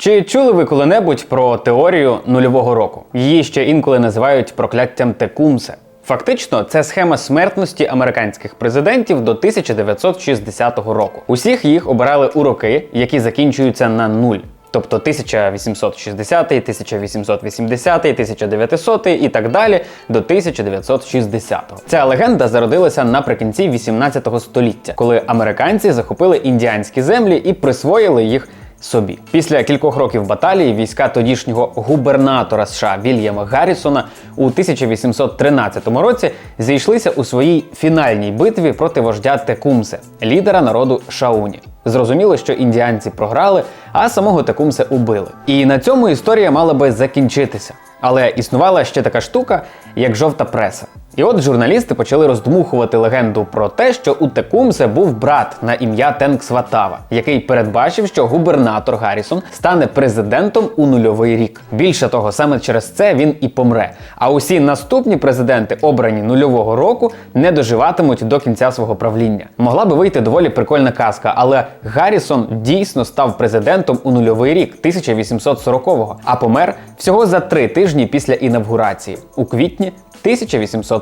Чи чули ви коли-небудь про теорію нульового року? Її ще інколи називають прокляттям Текумсе. Фактично, це схема смертності американських президентів до 1960 року. Усіх їх обирали у роки, які закінчуються на нуль. Тобто 1860, 1880, 1900 і так далі до 1960-го. Ця легенда зародилася наприкінці 18 століття, коли американці захопили індіанські землі і присвоїли їх собі. Після кількох років баталії війська тодішнього губернатора США Вільяма Гаррісона у 1813 році зійшлися у своїй фінальній битві проти вождя Текумсе, лідера народу Шауні. Зрозуміло, що індіанці програли, а самого Текумсе убили. І на цьому історія мала би закінчитися. Але існувала ще така штука, як жовта преса. І от журналісти почали роздмухувати легенду про те, що у Текумсе був брат на ім'я Тенксватава, який передбачив, що губернатор Гаррісон стане президентом у нульовий рік. Більше того, саме через це він і помре. А усі наступні президенти, обрані нульового року, не доживатимуть до кінця свого правління. Могла би вийти доволі прикольна казка, але Гаррісон дійсно став президентом у нульовий рік 1840-го, а помер всього за три тижні після інавгурації у квітні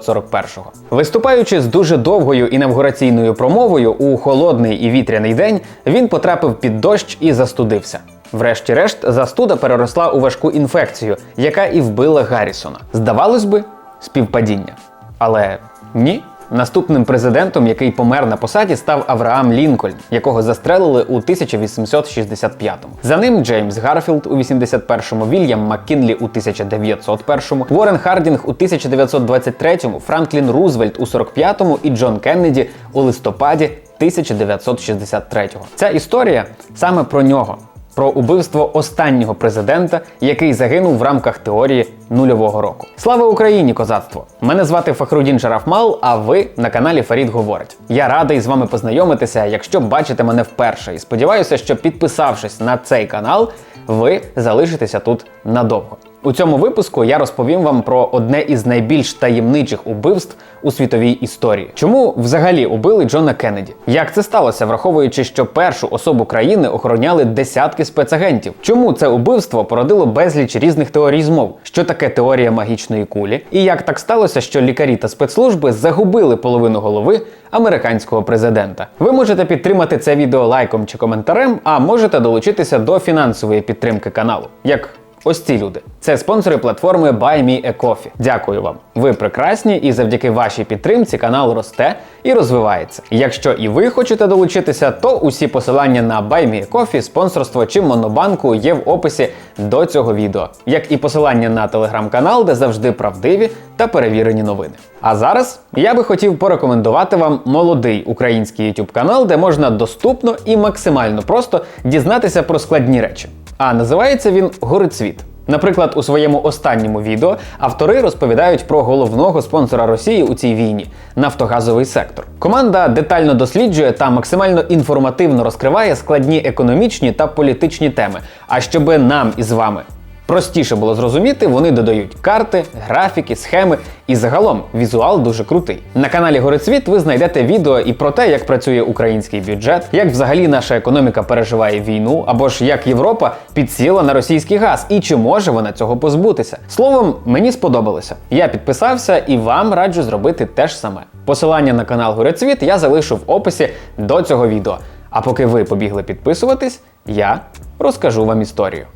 1841-го. Виступаючи з дуже довгою інавгураційною промовою у холодний і вітряний день, він потрапив під дощ і застудився. Врешті-решт, застуда переросла у важку інфекцію, яка і вбила Гаррісона. Здавалось би, співпадіння. Але ні. Наступним президентом, який помер на посаді, став Авраам Лінкольн, якого застрелили у 1865-му. За ним Джеймс Гарфілд у 81-му, Вільям Маккінлі у 1901-му, Уоррен Хардінг у 1923-му, Франклін Рузвельт у 45-му і Джон Кеннеді у листопаді 1963-го. Ця історія саме про нього. Про убивство останнього президента, який загинув в рамках теорії нульового року. Слава Україні, козацтво! Мене звати Фахрудін Шарафмал, а ви на каналі Фарід Говорить. Я радий з вами познайомитися, якщо бачите мене вперше. І сподіваюся, що підписавшись на цей канал, ви залишитеся тут надовго. У цьому випуску я розповім вам про одне із найбільш таємничих убивств у світовій історії. Чому взагалі убили Джона Кеннеді? Як це сталося, враховуючи, що першу особу країни охороняли десятки спецагентів? Чому це убивство породило безліч різних теорій змов? Що таке теорія магічної кулі? І як так сталося, що лікарі та спецслужби загубили половину голови американського президента? Ви можете підтримати це відео лайком чи коментарем, а можете долучитися до фінансової підтримки каналу. Як Ось ці люди. Це спонсори платформи Buy Me a Coffee. Дякую вам. Ви прекрасні, і завдяки вашій підтримці канал росте і розвивається. Якщо і ви хочете долучитися, то усі посилання на Buy Me a Coffee, спонсорство чи монобанку є в описі до цього відео, як і посилання на телеграм-канал, де завжди правдиві та перевірені новини. А зараз я би хотів порекомендувати вам молодий український YouTube канал, де можна доступно і максимально просто дізнатися про складні речі. А називається він Горицвіт. Наприклад, у своєму останньому відео автори розповідають про головного спонсора Росії у цій війні нафтогазовий сектор. Команда детально досліджує та максимально інформативно розкриває складні економічні та політичні теми. А щоби нам із вами простіше було зрозуміти, вони додають карти, графіки, схеми і загалом візуал дуже крутий. На каналі Горицвіт ви знайдете відео і про те, як працює український бюджет, як взагалі наша економіка переживає війну, або ж як Європа підсіла на російський газ і чи може вона цього позбутися. Словом, мені сподобалося. Я підписався і вам раджу зробити те ж саме. Посилання на канал Горицвіт я залишу в описі до цього відео. А поки ви побігли підписуватись, я розкажу вам історію.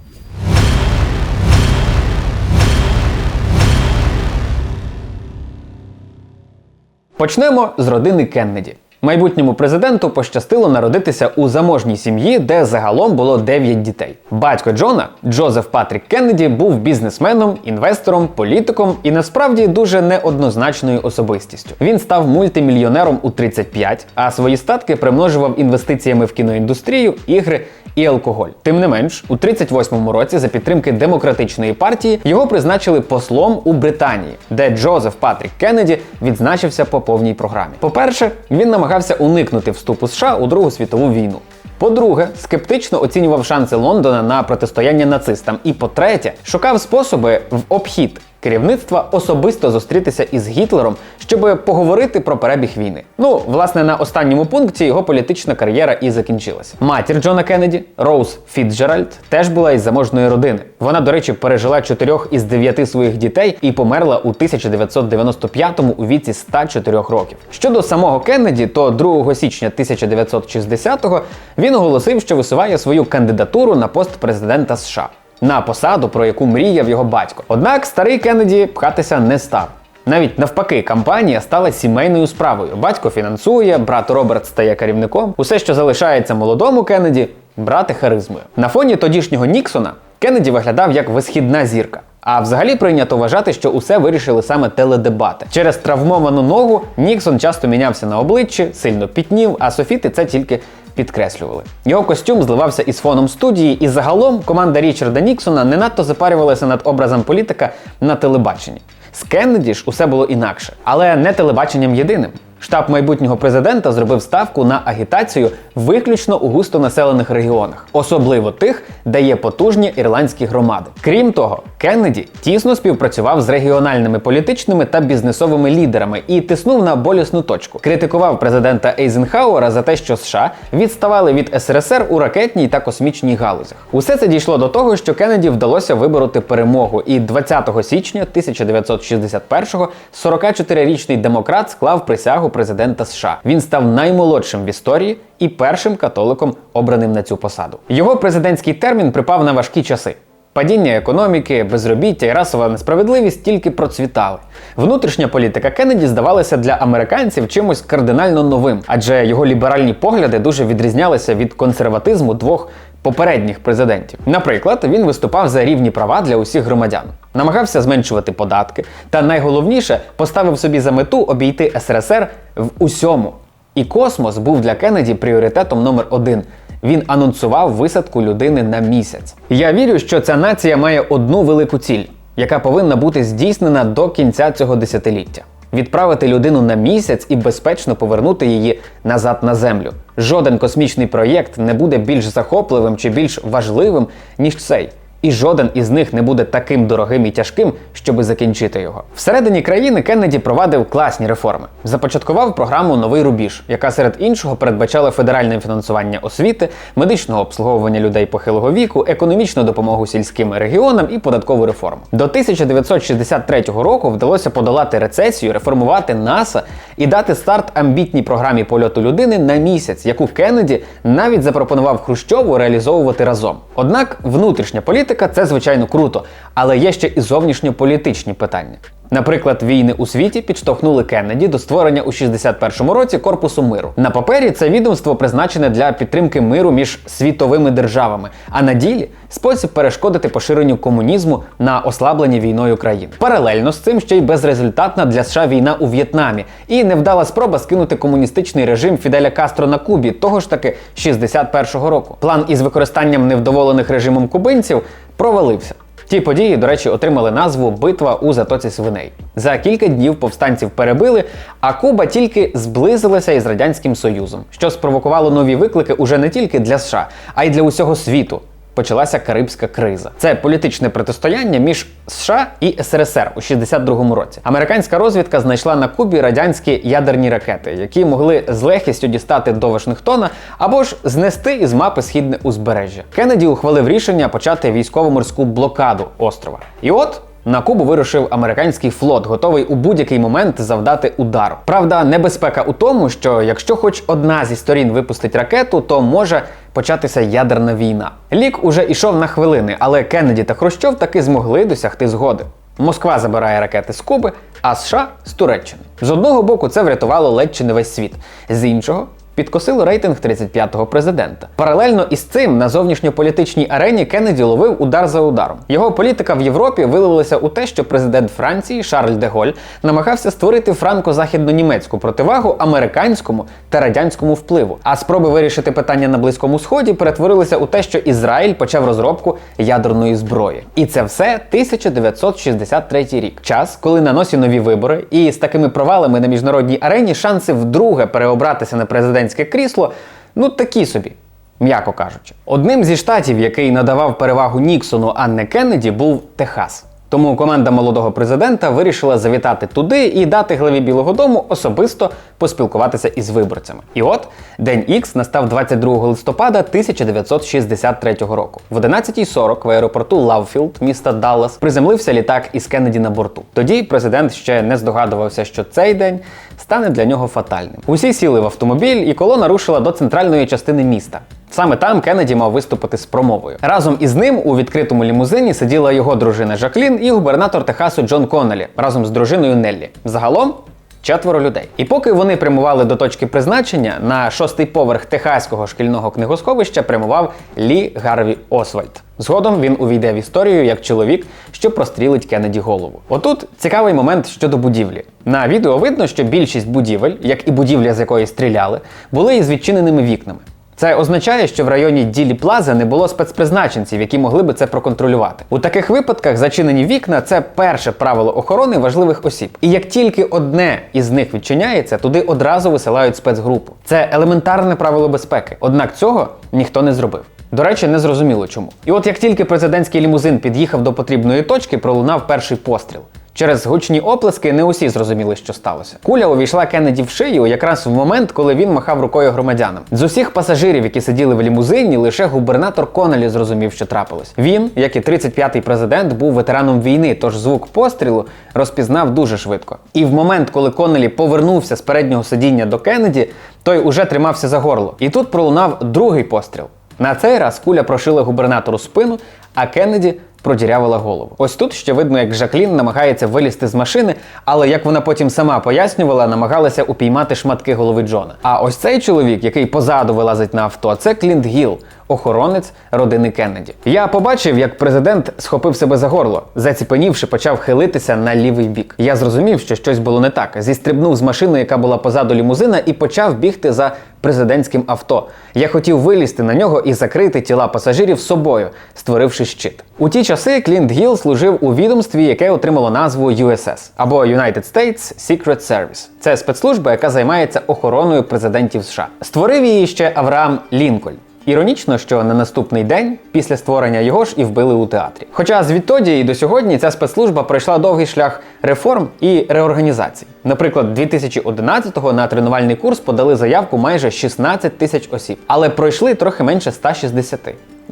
Почнемо з родини Кеннеді. Майбутньому президенту пощастило народитися у заможній сім'ї, де загалом було 9 дітей. Батько Джона, Джозеф Патрік Кеннеді, був бізнесменом, інвестором, політиком і насправді дуже неоднозначною особистістю. Він став мультимільйонером у 35, а свої статки примножував інвестиціями в кіноіндустрію, ігри і алкоголь. Тим не менш, у 38-му році за підтримки демократичної партії його призначили послом у Британії, де Джозеф Патрік Кеннеді відзначився по повній програмі. По-перше, він намагався уникнути вступу США у Другу світову війну. По-друге, скептично оцінював шанси Лондона на протистояння нацистам. І по-третє, шукав способи в обхід керівництва особисто зустрітися із Гітлером, щоб поговорити про перебіг війни. Ну, власне, на останньому пункті його політична кар'єра і закінчилася. Матір Джона Кеннеді, Роуз Фітджеральд, теж була із заможної родини. Вона, до речі, пережила чотирьох із дев'яти своїх дітей і померла у 1995-му у віці 104 років. Щодо самого Кеннеді, то 2 січня 1960-го він оголосив, що висуває свою кандидатуру на пост президента США на посаду, про яку мріяв його батько. Однак старий Кеннеді пхатися не став. Навіть навпаки, кампанія стала сімейною справою. Батько фінансує, брат Роберт стає керівником. Усе, що залишається молодому Кеннеді, брати харизмою. На фоні тодішнього Ніксона Кеннеді виглядав як висхідна зірка. А взагалі прийнято вважати, що усе вирішили саме теледебати. Через травмовану ногу Ніксон часто мінявся на обличчі, сильно пітнів, а Софіти це тільки підкреслювали. Його костюм зливався із фоном студії, і загалом команда Річарда Ніксона не надто запарювалася над образом політика на телебаченні. З Кеннеді ж усе було інакше, але не телебаченням єдиним. Штаб майбутнього президента зробив ставку на агітацію виключно у густонаселених регіонах, особливо тих, де є потужні ірландські громади. Крім того, Кеннеді тісно співпрацював з регіональними політичними та бізнесовими лідерами і тиснув на болісну точку. Критикував президента Ейзенхауера за те, що США відставали від СРСР у ракетній та космічній галузях. Усе це дійшло до того, що Кеннеді вдалося вибороти перемогу, і 20 січня 1961-го 44-річний демократ склав присягу президента США. Він став наймолодшим в історії і першим католиком, обраним на цю посаду. Його президентський термін припав на важкі часи. Падіння економіки, безробіття і расова несправедливість тільки процвітали. Внутрішня політика Кеннеді здавалася для американців чимось кардинально новим, адже його ліберальні погляди дуже відрізнялися від консерватизму двох попередніх президентів. Наприклад, він виступав за рівні права для усіх громадян, намагався зменшувати податки, та найголовніше поставив собі за мету обійти СРСР в усьому. І космос був для Кеннеді пріоритетом номер один. Він анонсував висадку людини на місяць. Я вірю, що ця нація має одну велику ціль, яка повинна бути здійснена до кінця цього десятиліття. Відправити людину на місяць і безпечно повернути її назад на землю. Жоден космічний проєкт не буде більш захопливим чи більш важливим, ніж цей. І жоден із них не буде таким дорогим і тяжким, щоби закінчити його. Всередині країни Кеннеді провадив класні реформи. Започаткував програму Новий рубіж, яка серед іншого передбачала федеральне фінансування освіти, медичного обслуговування людей похилого віку, економічну допомогу сільським регіонам і податкову реформу. До 1963 року вдалося подолати рецесію, реформувати НАСА і дати старт амбітній програмі польоту людини на місяць, яку Кеннеді навіть запропонував Хрущову реалізовувати разом. Однак внутрішня політика це звичайно круто, але є ще і зовнішньополітичні питання. Наприклад, війни у світі підштовхнули Кеннеді до створення у 61-му році корпусу миру. На папері це відомство призначене для підтримки миру між світовими державами, а на ділі спосіб перешкодити поширенню комунізму на ослаблення війною країн. Паралельно з цим ще й безрезультатна для США війна у В'єтнамі і невдала спроба скинути комуністичний режим Фіделя Кастро на Кубі, того ж таки 61-го року. План із використанням невдоволених режимом кубинців провалився. Ті події, до речі, отримали назву Битва у затоці свиней. За кілька днів повстанців перебили, а Куба тільки зблизилася із радянським союзом, що спровокувало нові виклики уже не тільки для США, а й для усього світу. Почалася Карибська криза. Це політичне протистояння між США і СРСР у 62-му році. Американська розвідка знайшла на Кубі радянські ядерні ракети, які могли з легкістю дістати до Вашингтона або ж знести із мапи східне узбережжя. Кеннеді ухвалив рішення почати військово-морську блокаду острова. І от. На Кубу вирушив американський флот, готовий у будь-який момент завдати удару. Правда, небезпека у тому, що якщо хоч одна зі сторін випустить ракету, то може початися ядерна війна. Лік уже ішов на хвилини, але Кеннеді та Хрущов таки змогли досягти згоди. Москва забирає ракети з Куби, а США з Туреччини. З одного боку, це врятувало ледь чи не весь світ, з іншого підкосило рейтинг 35-го президента. Паралельно із цим на зовнішньополітичній арені Кеннеді ловив удар за ударом. Його політика в Європі вилилася у те, що президент Франції Шарль де Голь намагався створити франко-західно-німецьку противагу американському та радянському впливу. А спроби вирішити питання на Близькому Сході перетворилися у те, що Ізраїль почав розробку ядерної зброї. І це все 1963 рік. Час, коли на носі нові вибори, і з такими провалами на міжнародній арені шанси вдруге переобратися на президентське крісло, ну такі собі. М'яко кажучи, одним зі штатів, який надавав перевагу Ніксону, а не Кеннеді, був Техас. Тому команда молодого президента вирішила завітати туди і дати главі Білого Дому особисто поспілкуватися із виборцями. І от день Ікс настав 22 листопада 1963 року. В 11.40 в аеропорту Лавфілд міста Даллас приземлився літак із Кеннеді на борту. Тоді президент ще не здогадувався, що цей день стане для нього фатальним. Усі сіли в автомобіль, і колона рушила до центральної частини міста. Саме там Кеннеді мав виступити з промовою. Разом із ним у відкритому лімузині сиділа його дружина Жаклін і губернатор Техасу Джон Коннелі разом з дружиною Неллі. Загалом. Четверо людей. І поки вони прямували до точки призначення, на шостий поверх техаського шкільного книгосховища прямував Лі Гарві Освальд. Згодом він увійде в історію як чоловік, що прострілить Кеннеді голову. Отут цікавий момент щодо будівлі. На відео видно, що більшість будівель, як і будівля, з якої стріляли, були із відчиненими вікнами. Це означає, що в районі Ділі Плаза не було спецпризначенців, які могли би це проконтролювати. У таких випадках зачинені вікна це перше правило охорони важливих осіб. І як тільки одне із них відчиняється, туди одразу висилають спецгрупу. Це елементарне правило безпеки. Однак цього ніхто не зробив. До речі, не зрозуміло чому. І от як тільки президентський лімузин під'їхав до потрібної точки, пролунав перший постріл. Через гучні оплески не усі зрозуміли, що сталося. Куля увійшла Кеннеді в шию якраз в момент, коли він махав рукою громадянам. З усіх пасажирів, які сиділи в лімузині, лише губернатор Коннелі зрозумів, що трапилось. Він, як і 35-й президент, був ветераном війни, тож звук пострілу розпізнав дуже швидко. І в момент, коли Коннелі повернувся з переднього сидіння до Кеннеді, той уже тримався за горло. І тут пролунав другий постріл. На цей раз куля прошила губернатору спину, а Кеннеді продірявила голову. Ось тут ще видно, як Жаклін намагається вилізти з машини, але як вона потім сама пояснювала, намагалася упіймати шматки голови Джона. А ось цей чоловік, який позаду вилазить на авто, це Клінт Гіл, охоронець родини Кеннеді. Я побачив, як президент схопив себе за горло, заціпенівши, почав хилитися на лівий бік. Я зрозумів, що щось було не так. Зістрибнув з машини, яка була позаду лімузина, і почав бігти за президентським авто. Я хотів вилізти на нього і закрити тіла пасажирів собою, створивши щит. У ті часи Клінт Гіл служив у відомстві, яке отримало назву USS або United States Secret Service. Це спецслужба, яка займається охороною президентів США. Створив її ще Авраам Лінкольн. Іронічно, що на наступний день після створення його ж і вбили у театрі. Хоча звідтоді і до сьогодні ця спецслужба пройшла довгий шлях реформ і реорганізацій. Наприклад, 2011-го на тренувальний курс подали заявку майже 16 тисяч осіб, але пройшли трохи менше 160.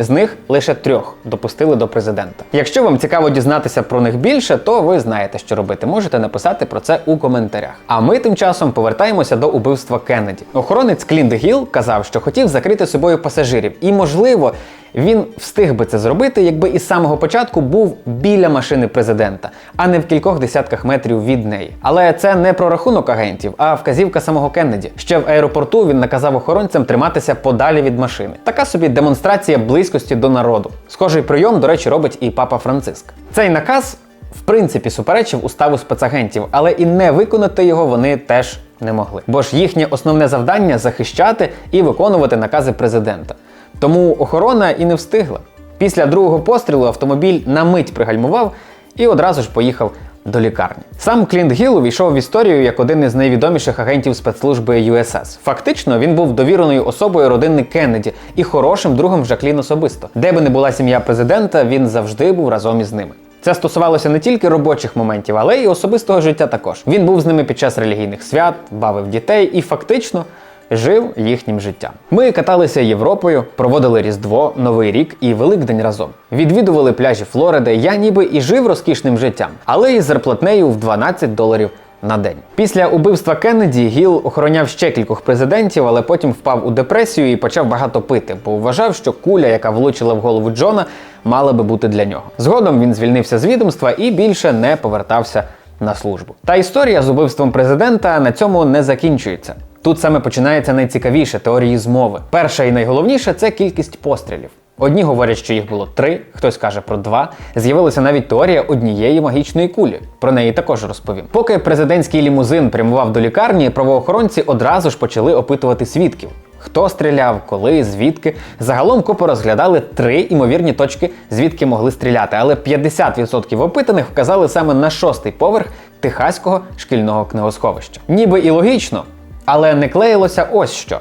З них лише трьох допустили до президента. Якщо вам цікаво дізнатися про них більше, то ви знаєте, що робити. Можете написати про це у коментарях. А ми тим часом повертаємося до убивства Кеннеді. Охоронець Клінт Гіл казав, що хотів закрити собою пасажирів, і можливо. Він встиг би це зробити, якби із самого початку був біля машини президента, а не в кількох десятках метрів від неї. Але це не про рахунок агентів, а вказівка самого Кеннеді. Ще в аеропорту він наказав охоронцям триматися подалі від машини. Така собі демонстрація близькості до народу. Схожий прийом, до речі, робить і папа Франциск. Цей наказ, в принципі, суперечив уставу спецагентів, але і не виконати його вони теж не могли. Бо ж їхнє основне завдання захищати і виконувати накази президента. Тому охорона і не встигла. Після другого пострілу автомобіль на мить пригальмував і одразу ж поїхав до лікарні. Сам Клінт Гіл увійшов в історію як один із найвідоміших агентів спецслужби USS. Фактично, він був довіреною особою родини Кеннеді і хорошим другом Жаклін особисто. Де би не була сім'я президента, він завжди був разом із ними. Це стосувалося не тільки робочих моментів, але й особистого життя також. Він був з ними під час релігійних свят, бавив дітей і фактично жив їхнім життям. Ми каталися Європою, проводили Різдво, Новий рік і Великдень разом. Відвідували пляжі Флориди. Я ніби і жив розкішним життям, але із зарплатнею в 12 доларів. На день після убивства Кеннеді Гіл охороняв ще кількох президентів, але потім впав у депресію і почав багато пити, бо вважав, що куля, яка влучила в голову Джона, мала би бути для нього. Згодом він звільнився з відомства і більше не повертався на службу. Та історія з убивством президента на цьому не закінчується. Тут саме починається найцікавіше теорії змови. Перша і найголовніше це кількість пострілів. Одні говорять, що їх було три, хтось каже про два. З'явилася навіть теорія однієї магічної кулі. Про неї також розповім. Поки президентський лімузин прямував до лікарні, правоохоронці одразу ж почали опитувати свідків. Хто стріляв, коли, звідки. Загалом копи розглядали три імовірні точки, звідки могли стріляти, але 50% опитаних вказали саме на шостий поверх техаського шкільного книгосховища. Ніби і логічно, але не клеїлося ось що.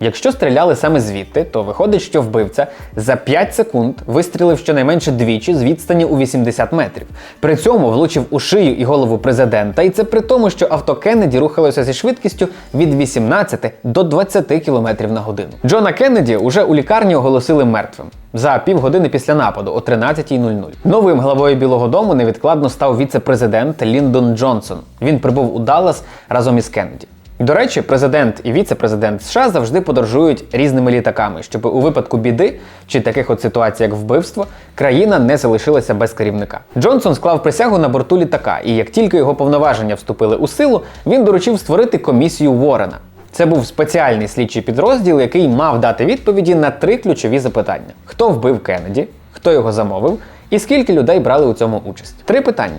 Якщо стріляли саме звідти, то виходить, що вбивця за 5 секунд вистрілив щонайменше двічі з відстані у 80 метрів. При цьому влучив у шию і голову президента, і це при тому, що авто Кеннеді рухалося зі швидкістю від 18 до 20 км на годину. Джона Кеннеді уже у лікарні оголосили мертвим за півгодини після нападу о 13.00. Новим главою Білого Дому невідкладно став віце-президент Ліндон Джонсон. Він прибув у Даллас разом із Кеннеді. До речі, президент і віце-президент США завжди подорожують різними літаками, щоб у випадку біди чи таких от ситуацій, як вбивство, країна не залишилася без керівника. Джонсон склав присягу на борту літака, і як тільки його повноваження вступили у силу, він доручив створити комісію Уоррена. Це був спеціальний слідчий підрозділ, який мав дати відповіді на три ключові запитання: хто вбив Кеннеді, хто його замовив, і скільки людей брали у цьому участь. Три питання.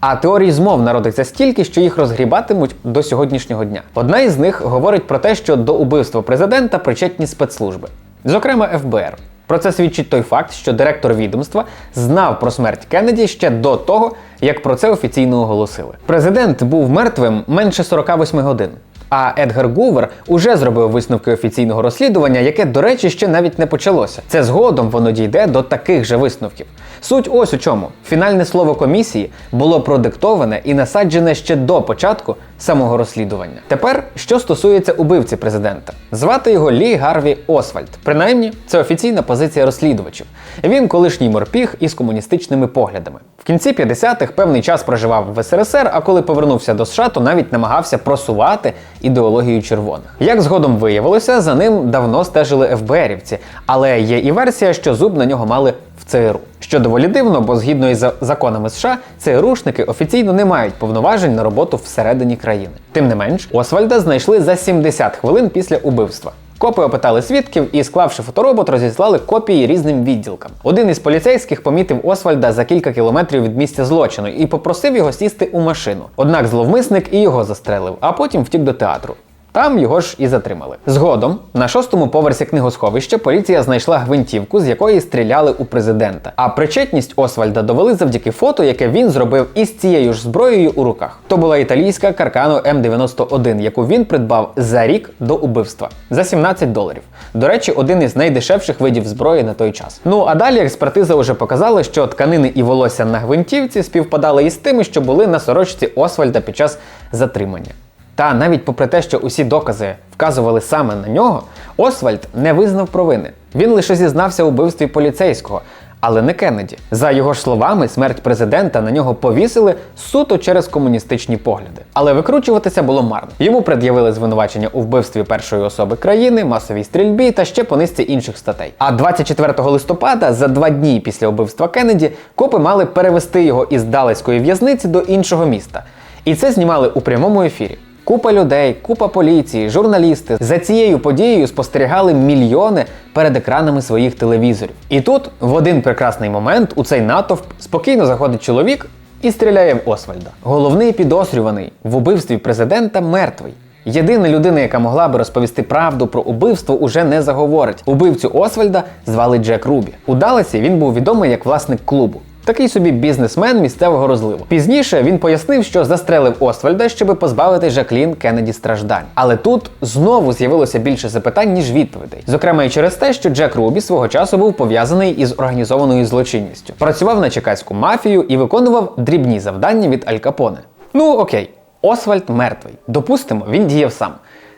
А теорій змов народиться стільки, що їх розгрібатимуть до сьогоднішнього дня. Одна із них говорить про те, що до убивства президента причетні спецслужби, зокрема ФБР. Про це свідчить той факт, що директор відомства знав про смерть Кеннеді ще до того, як про це офіційно оголосили. Президент був мертвим менше 48 годин. А Едгар Гувер уже зробив висновки офіційного розслідування, яке, до речі, ще навіть не почалося. Це згодом воно дійде до таких же висновків. Суть ось у чому: фінальне слово комісії було продиктоване і насаджене ще до початку самого розслідування. Тепер, що стосується убивці президента, звати його Лі Гарві Освальд. Принаймні, це офіційна позиція розслідувачів. Він колишній морпіг із комуністичними поглядами. В кінці 50-х певний час проживав в СРСР, а коли повернувся до США, то навіть намагався просувати ідеологію червоних. Як згодом виявилося, за ним давно стежили ФБРівці, але є і версія, що зуб на нього мали в ЦРУ. Що доволі дивно, бо згідно із законами США, ЦРУшники офіційно не мають повноважень на роботу всередині країни. Тим не менш, Освальда знайшли за 70 хвилин після убивства. Копи опитали свідків і, склавши фоторобот, розіслали копії різним відділкам. Один із поліцейських помітив Освальда за кілька кілометрів від місця злочину і попросив його сісти у машину. Однак зловмисник і його застрелив, а потім втік до театру. Там його ж і затримали. Згодом на шостому поверсі книгосховища поліція знайшла гвинтівку, з якої стріляли у президента. А причетність Освальда довели завдяки фото, яке він зробив із цією ж зброєю у руках. То була італійська Каркано М91, яку він придбав за рік до убивства за 17 доларів. До речі, один із найдешевших видів зброї на той час. Ну а далі експертиза вже показала, що тканини і волосся на гвинтівці співпадали із тими, що були на сорочці Освальда під час затримання. Та навіть попри те, що усі докази вказували саме на нього, Освальд не визнав провини. Він лише зізнався у вбивстві поліцейського, але не Кеннеді. За його ж словами, смерть президента на нього повісили суто через комуністичні погляди. Але викручуватися було марно. Йому пред'явили звинувачення у вбивстві першої особи країни, масовій стрільбі та ще по низці інших статей. А 24 листопада, за два дні після вбивства Кеннеді, копи мали перевести його із Далецької в'язниці до іншого міста. І це знімали у прямому ефірі. Купа людей, купа поліції, журналісти за цією подією спостерігали мільйони перед екранами своїх телевізорів. І тут, в один прекрасний момент, у цей натовп спокійно заходить чоловік і стріляє в Освальда. Головний підозрюваний в убивстві президента мертвий. Єдина людина, яка могла би розповісти правду про убивство, уже не заговорить. Убивцю Освальда звали Джек Рубі. У Далесі він був відомий як власник клубу. Такий собі бізнесмен місцевого розливу. Пізніше він пояснив, що застрелив Освальда, щоб позбавити Жаклін Кеннеді страждань. Але тут знову з'явилося більше запитань, ніж відповідей. Зокрема, і через те, що Джек Рубі свого часу був пов'язаний із організованою злочинністю, працював на чекаську мафію і виконував дрібні завдання від Аль Капоне. Ну окей, Освальд мертвий. Допустимо, він діяв сам.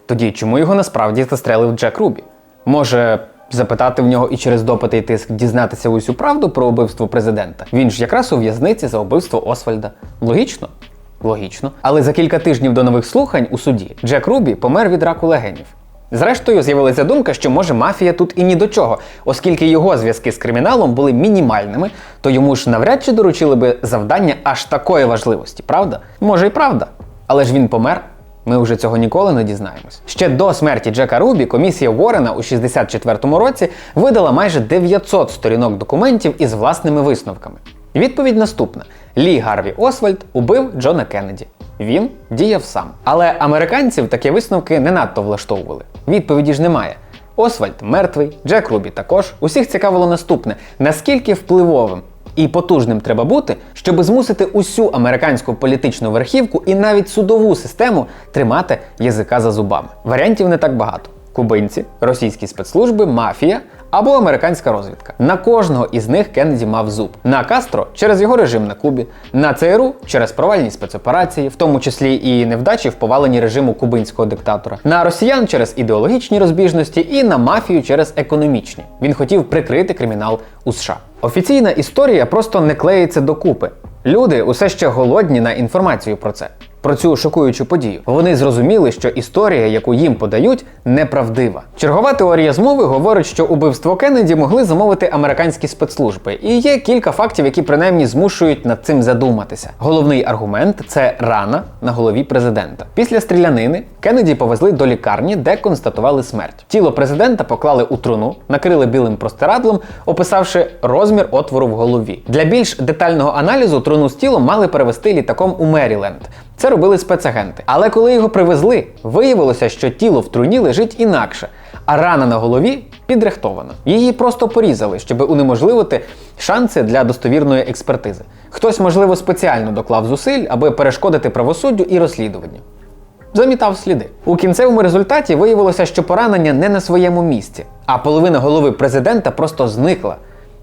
Тоді чому його насправді застрелив Джек Рубі? Може запитати в нього і через допити і тиск дізнатися усю правду про убивство президента. Він ж якраз у в'язниці за убивство Освальда. Логічно? Логічно. Але за кілька тижнів до нових слухань у суді Джек Рубі помер від раку легенів. Зрештою, з'явилася думка, що може мафія тут і ні до чого, оскільки його зв'язки з криміналом були мінімальними, то йому ж навряд чи доручили би завдання аж такої важливості, правда? Може і правда. Але ж він помер. Ми вже цього ніколи не дізнаємось. Ще до смерті Джека Рубі комісія Уоррена у 64-му році видала майже 900 сторінок документів із власними висновками. Відповідь наступна: Лі Гарві Освальд убив Джона Кеннеді. Він діяв сам. Але американців такі висновки не надто влаштовували. Відповіді ж немає. Освальд мертвий, Джек Рубі також. Усіх цікавило наступне: наскільки впливовим і потужним треба бути, щоб змусити усю американську політичну верхівку і навіть судову систему тримати язика за зубами. Варіантів не так багато. Кубинці, російські спецслужби, мафія або американська розвідка. На кожного із них Кеннеді мав зуб. На Кастро через його режим на Кубі, на ЦРУ через провальні спецоперації, в тому числі і невдачі в поваленні режиму кубинського диктатора, на росіян через ідеологічні розбіжності і на мафію через економічні. Він хотів прикрити кримінал у США. Офіційна історія просто не клеїться докупи. Люди усе ще голодні на інформацію про це. Про цю шокуючу подію вони зрозуміли, що історія, яку їм подають, неправдива. Чергова теорія змови говорить, що убивство Кеннеді могли замовити американські спецслужби, і є кілька фактів, які принаймні змушують над цим задуматися. Головний аргумент це рана на голові президента. Після стрілянини Кеннеді повезли до лікарні, де констатували смерть. Тіло президента поклали у труну, накрили білим простирадлом, описавши розмір отвору в голові. Для більш детального аналізу труну з тілом мали перевести літаком у Меріленд. Це робили спецагенти. Але коли його привезли, виявилося, що тіло в труні лежить інакше, а рана на голові підрихтована. Її просто порізали, щоб унеможливити шанси для достовірної експертизи. Хтось, можливо, спеціально доклав зусиль, аби перешкодити правосуддю і розслідуванню. Замітав сліди. У кінцевому результаті виявилося, що поранення не на своєму місці, а половина голови президента просто зникла.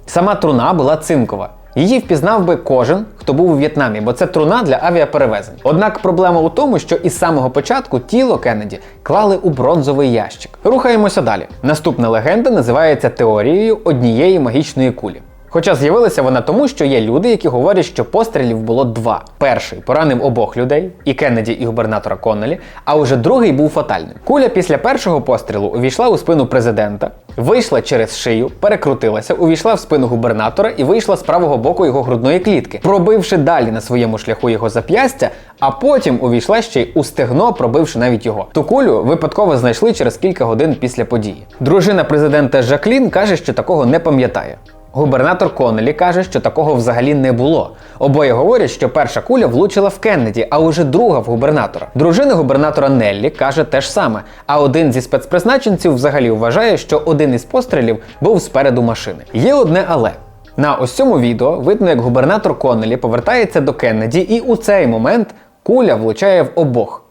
Сама труна була цинкова. Її впізнав би кожен, хто був у В'єтнамі, бо це труна для авіаперевезень. Однак проблема у тому, що із самого початку тіло Кеннеді клали у бронзовий ящик. Рухаємося далі. Наступна легенда називається теорією однієї магічної кулі. Хоча з'явилася вона тому, що є люди, які говорять, що пострілів було два. Перший поранив обох людей, і Кеннеді, і губернатора Коннелі, а уже другий був фатальним. Куля після першого пострілу увійшла у спину президента, вийшла через шию, перекрутилася, увійшла в спину губернатора і вийшла з правого боку його грудної клітки, пробивши далі на своєму шляху його зап'ястя, а потім увійшла ще й у стегно, пробивши навіть його. Ту кулю випадково знайшли через кілька годин після події. Дружина президента Жаклін каже, що такого не пам'ятає. Губернатор Коннелі каже, що такого взагалі не було. Обоє говорять, що перша куля влучила в Кеннеді, а уже друга в губернатора. Дружина губернатора Неллі каже те ж саме. А один зі спецпризначенців взагалі вважає, що один із пострілів був спереду машини. Є одне але. На ось цьому відео видно, як губернатор Коннелі повертається до Кеннеді, і у цей момент куля влучає в обох.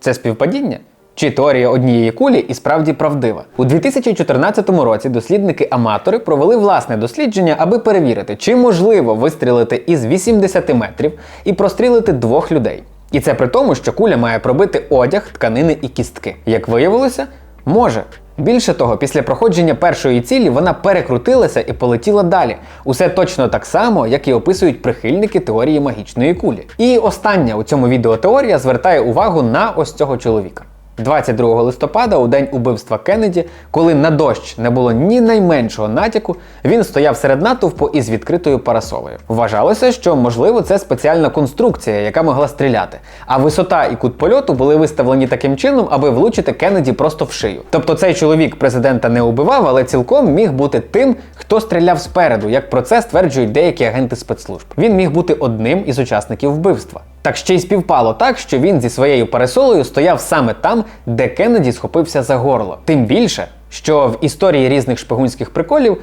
Це співпадіння? Чи теорія однієї кулі і справді правдива? У 2014 році дослідники-аматори провели власне дослідження, аби перевірити, чи можливо вистрілити із 80 метрів і прострілити двох людей. І це при тому, що куля має пробити одяг, тканини і кістки. Як виявилося, може. Більше того, після проходження першої цілі вона перекрутилася і полетіла далі. Усе точно так само, як і описують прихильники теорії магічної кулі. І остання у цьому відео теорія звертає увагу на ось цього чоловіка. 22 листопада, у день убивства Кеннеді, коли на дощ не було ні найменшого натяку, він стояв серед натовпу із відкритою парасолею. Вважалося, що можливо це спеціальна конструкція, яка могла стріляти. А висота і кут польоту були виставлені таким чином, аби влучити Кеннеді просто в шию. Тобто цей чоловік президента не убивав, але цілком міг бути тим, хто стріляв спереду, як про це стверджують деякі агенти спецслужб. Він міг бути одним із учасників вбивства. Так ще й співпало так, що він зі своєю парасолою стояв саме там, де Кеннеді схопився за горло. Тим більше, що в історії різних шпигунських приколів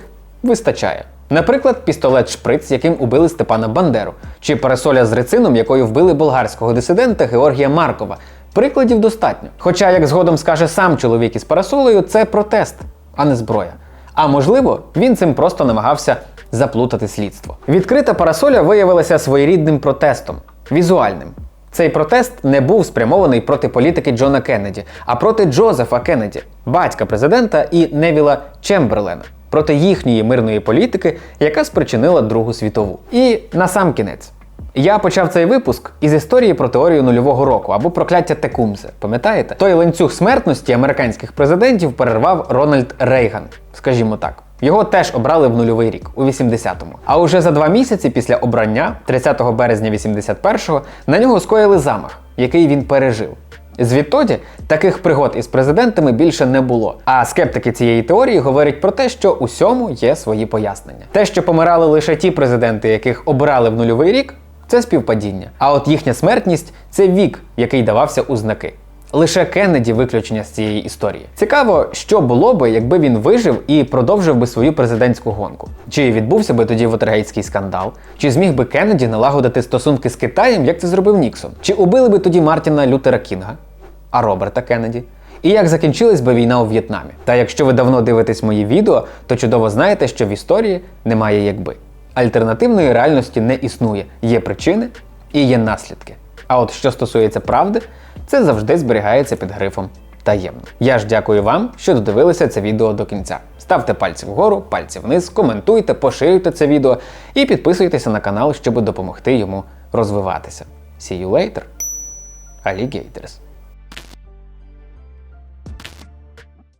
вистачає. Наприклад, пістолет шприц, яким убили Степана Бандеру, чи парасоля з рецином, якою вбили болгарського дисидента Георгія Маркова. Прикладів достатньо. Хоча, як згодом скаже сам чоловік із парасолею, це протест, а не зброя. А можливо, він цим просто намагався заплутати слідство. Відкрита парасоля виявилася своєрідним протестом, візуальним. Цей протест не був спрямований проти політики Джона Кеннеді, а проти Джозефа Кеннеді, батька президента і Невіла Чемберлена, проти їхньої мирної політики, яка спричинила Другу світову. І на сам кінець. Я почав цей випуск із історії про теорію нульового року або прокляття Текумсе. Пам'ятаєте? Той ланцюг смертності американських президентів перервав Рональд Рейган, скажімо так. Його теж обрали в нульовий рік, у 80-му. А уже за два місяці після обрання, 30 березня 81-го, на нього скоїли замах, який він пережив. Звідтоді таких пригод із президентами більше не було. А скептики цієї теорії говорять про те, що усьому є свої пояснення. Те, що помирали лише ті президенти, яких обирали в нульовий рік, це співпадіння. А от їхня смертність це вік, який давався у знаки. Лише Кеннеді виключення з цієї історії. Цікаво, що було би, якби він вижив і продовжив би свою президентську гонку. Чи відбувся би тоді вотергейтський скандал? Чи зміг би Кеннеді налагодити стосунки з Китаєм, як це зробив Ніксон? Чи убили би тоді Мартіна Лютера Кінга, а Роберта Кеннеді? і як закінчилась би війна у В'єтнамі. Та якщо ви давно дивитесь мої відео, то чудово знаєте, що в історії немає якби. Альтернативної реальності не існує. Є причини і є наслідки. А от що стосується правди, це завжди зберігається під грифом таємно. Я ж дякую вам, що додивилися це відео до кінця. Ставте пальці вгору, пальці вниз, коментуйте, поширюйте це відео і підписуйтеся на канал, щоб допомогти йому розвиватися. See you later, alligators!